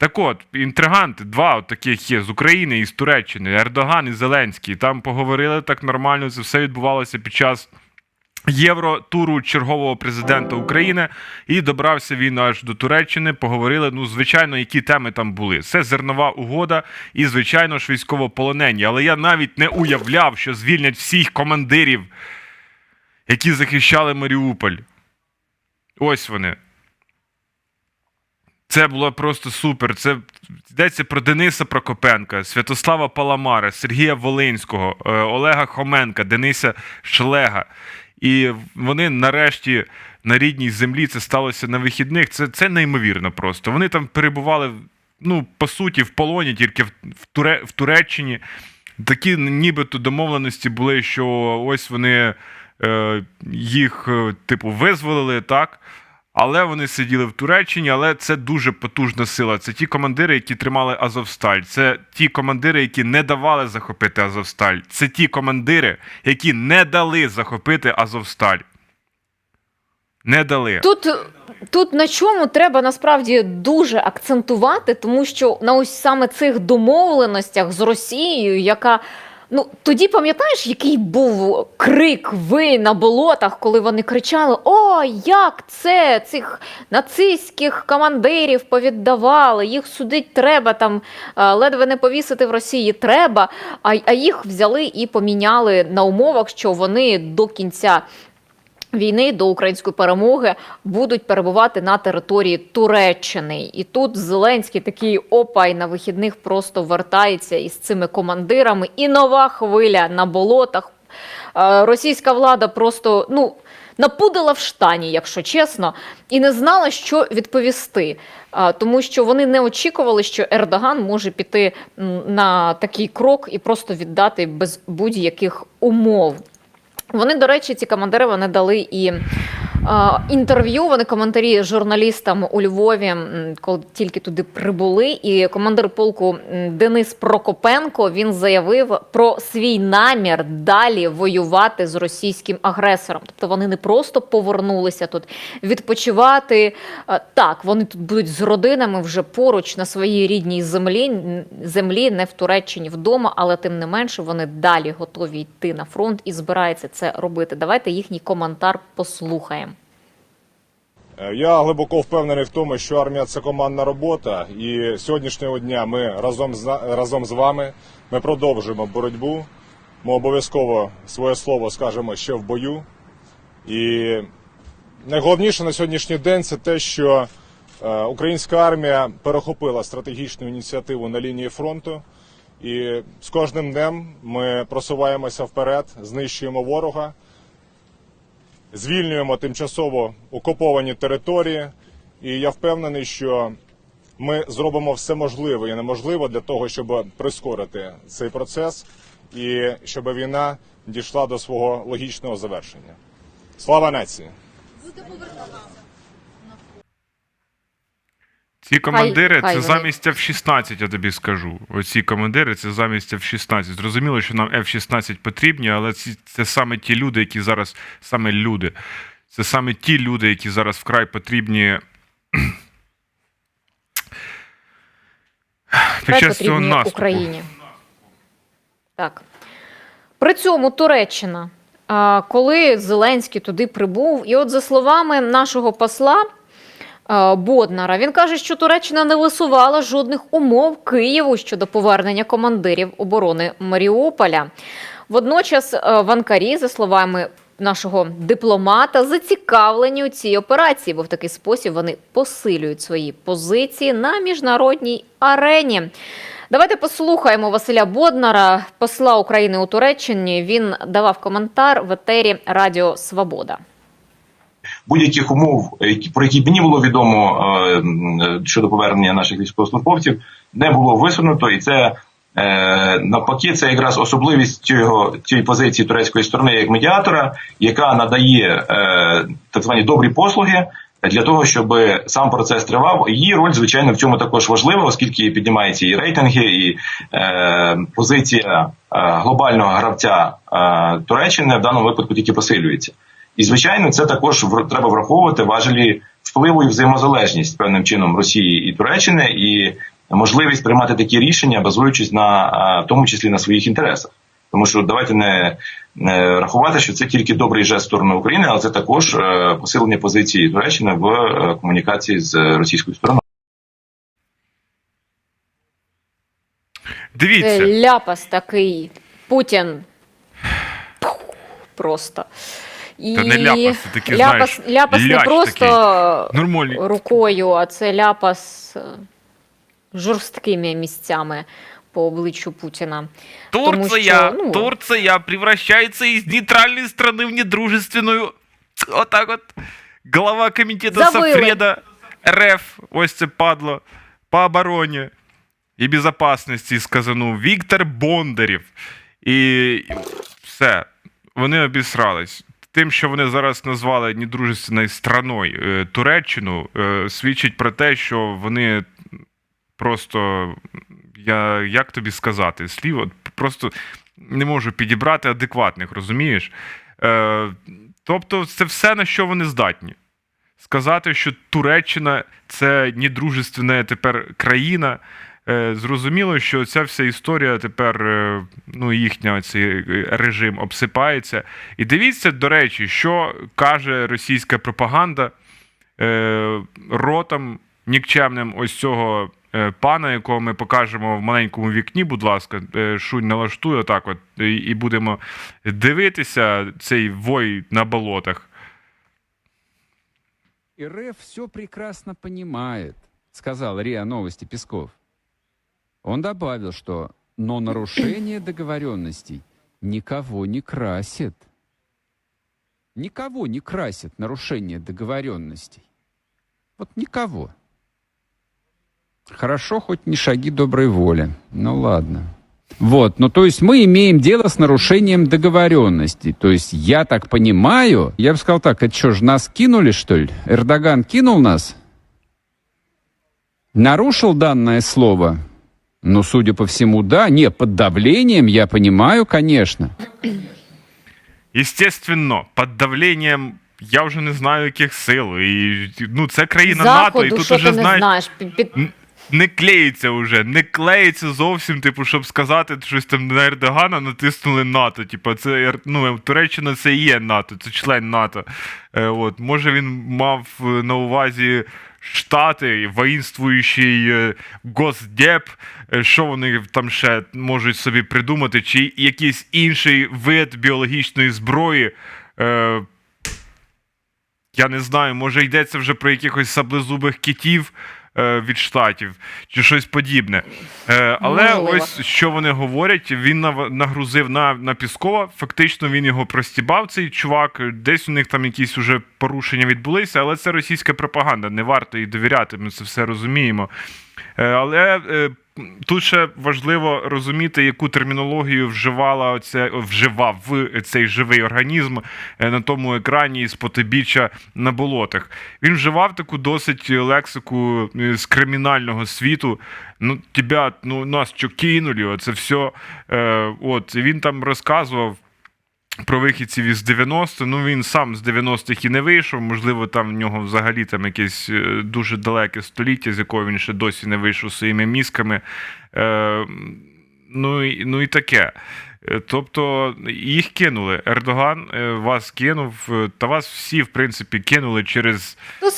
Так от, інтриганти, два от таких є з України і з Туреччини, Ердоган і Зеленський. Там поговорили так нормально. Це все відбувалося під час. Євротуру чергового президента України і добрався він аж до Туреччини. Поговорили. Ну, звичайно, які теми там були. Це зернова угода і, звичайно ж, військовополонені. Але я навіть не уявляв, що звільнять всіх командирів, які захищали Маріуполь. Ось вони. Це було просто супер. Це йдеться про Дениса Прокопенка, Святослава Паламара, Сергія Волинського, е, Олега Хоменка, Дениса Шлега. І вони нарешті на рідній землі це сталося на вихідних. Це, це неймовірно просто. Вони там перебували, ну, по суті, в полоні, тільки в, Туре, в Туреччині. Такі нібито домовленості були, що ось вони е, їх, е, типу, визволили, так. Але вони сиділи в Туреччині, але це дуже потужна сила. Це ті командири, які тримали Азовсталь. Це ті командири, які не давали захопити Азовсталь. Це ті командири, які не дали захопити Азовсталь. Не дали. Тут, тут на чому треба насправді дуже акцентувати, тому що на ось саме цих домовленостях з Росією, яка. Ну, тоді пам'ятаєш, який був крик ви на болотах, коли вони кричали: О, як це цих нацистських командирів повіддавали, їх судить треба там, е, ледве не повісити в Росії треба. А, а їх взяли і поміняли на умовах, що вони до кінця війни до української перемоги будуть перебувати на території Туреччини. І тут Зеленський такий опа, і на вихідних просто вертається із цими командирами. І нова хвиля на болотах. Е, Російська влада просто ну. Напудила в штані, якщо чесно, і не знала, що відповісти, тому що вони не очікували, що Ердоган може піти на такий крок і просто віддати без будь-яких умов. Вони, до речі, ці командири вони дали і інтерв'ю. Вони коментарі журналістам у Львові, коли тільки туди прибули. І командир полку Денис Прокопенко він заявив про свій намір далі воювати з російським агресором. Тобто вони не просто повернулися тут відпочивати. Так, вони тут будуть з родинами вже поруч на своїй рідній землі, землі, не в Туреччині вдома, але тим не менше вони далі готові йти на фронт і збираються це робити. Давайте їхній коментар послухаємо. Е, Я глибоко впевнений в тому, що армія це командна робота, і сьогоднішнього дня ми разом з разом з вами ми продовжуємо боротьбу. Ми обов'язково своє слово скажемо ще в бою. І найголовніше на сьогоднішній день це те, що е, українська армія перехопила стратегічну ініціативу на лінії фронту. І з кожним днем ми просуваємося вперед, знищуємо ворога звільнюємо тимчасово окуповані території, і я впевнений, що ми зробимо все можливе і неможливе для того, щоб прискорити цей процес і щоб війна дійшла до свого логічного завершення. Слава нації! Ці командири хай це вони. замість F-16, я тобі скажу. Оці командири це замість F-16. Зрозуміло, що нам F-16 потрібні, але ці, це саме ті люди, які зараз саме люди. Це саме ті люди, які зараз вкрай потрібні. Під час цього наступу. Україні. Так. При цьому Туреччина, коли Зеленський туди прибув, і от за словами нашого посла Боднара, він каже, що Туреччина не висувала жодних умов Києву щодо повернення командирів оборони Маріуполя. Водночас е, в Анкарі, за словами нашого дипломата, зацікавлені у цій операції, бо в такий спосіб вони посилюють свої позиції на міжнародній арені. Давайте послухаємо Василя Боднара, посла України у Туреччині. Він давав коментар в етері Радіо Свобода. Будь-яких умов, про які мені було відомо е, щодо повернення наших військовослужбовців, не було висунуто, і це е, навпаки, це якраз особливість цього цієї позиції турецької сторони як медіатора, яка надає е, так звані добрі послуги. Для того щоб сам процес тривав, її роль звичайно в цьому також важлива, оскільки піднімаються і рейтинги, і е, позиція е, глобального гравця е, Туреччини в даному випадку тільки посилюється. І звичайно, це також треба враховувати важелі впливу і взаємозалежність певним чином Росії і Туреччини. І можливість приймати такі рішення, базуючись на е, в тому числі на своїх інтересах. Тому що давайте не, не рахувати, що це тільки добрий жест в сторону України, але це також е, посилення позиції Туреччини в е, комунікації з російською стороною. Дивіться, ляпас такий. Путін. Просто. І Та не ляпас, це такий, ляпас, знаєш, ляпас не лящ просто нормальний. рукою, а це ляпас е, жорсткими місцями по обличчю Путіна. Тому Турция, що, ну- Турция превращается из нейтральной страны в недружественную. Вот так вот. Глава комитета Завыли. Совреда РФ, ось це падло, по обороні і безопасності сказанув Віктор Бондарів. І все, вони обісрались. Тим, що вони зараз назвали недружественною страною е, Туреччину, е, свідчить про те, що вони просто я як тобі сказати, слів от просто не можу підібрати адекватних, розумієш? Е, тобто, це все на що вони здатні. Сказати, що Туреччина це недружественна тепер країна. Е, зрозуміло, що ця вся історія тепер, е, ну, їхня цей е, режим обсипається. І дивіться, до речі, що каже російська пропаганда ротом нікчемним ось цього пана, якого ми покажемо в маленькому вікні, будь ласка, шунь налаштуй отак, от, і, будемо дивитися цей вой на болотах. РФ все прекрасно понимает, сказал РИА Новости Песков. Он добавил, что но нарушение договоренностей никого не красит. Никого не красит нарушение договоренностей. Вот никого. Хорошо, хоть не шаги доброй воли. Ну ладно. Вот, ну то есть мы имеем дело с нарушением договоренностей. То есть я так понимаю, я бы сказал так, это что ж, нас кинули, что ли? Эрдоган кинул нас? Нарушил данное слово? Ну, судя по всему, да. Не, под давлением, я понимаю, конечно. Естественно, під давленням я вже не знаю, яких сил. І, ну, це країна Заходу, НАТО, і тут що уже ти не знаєш. знаєш. Під, під... Не клеїться вже, не клеїться зовсім, типу, щоб сказати щось там на Ердогана, натиснули НАТО. Типу, це Ер- ну, Туреччина це і є НАТО, це член НАТО. Е, от, може він мав е, на увазі Штати, воїнствуючий е, Госдеп, е, що вони там ще можуть собі придумати, чи якийсь інший вид біологічної зброї. Е, я не знаю, може йдеться вже про якихось саблезубих китів від штатів чи щось подібне. Е, але Можливо. ось що вони говорять, він нагрузив на, на Піскова. Фактично він його простібав, цей чувак. Десь у них там якісь уже порушення відбулися, але це російська пропаганда. Не варто їй довіряти, ми це все розуміємо. Е, але е, тут ще важливо розуміти, яку термінологію вживала оце, вживав цей живий організм е, на тому екрані з потибіччя на болотах. Він вживав таку досить лексику е, з кримінального світу. Ну, тебя, ну, нас що кинули, оце все. Е, от, і він там розказував. Про вихідців із 90 ну він сам з 90-х і не вийшов. Можливо, там в нього взагалі там якесь е, дуже далеке століття, з якого він ще досі не вийшов своїми мізками. Е, ну, і, ну і таке. Е, Тобто їх кинули. Ердоган е, вас кинув, та вас всі, в принципі, кинули через Ну,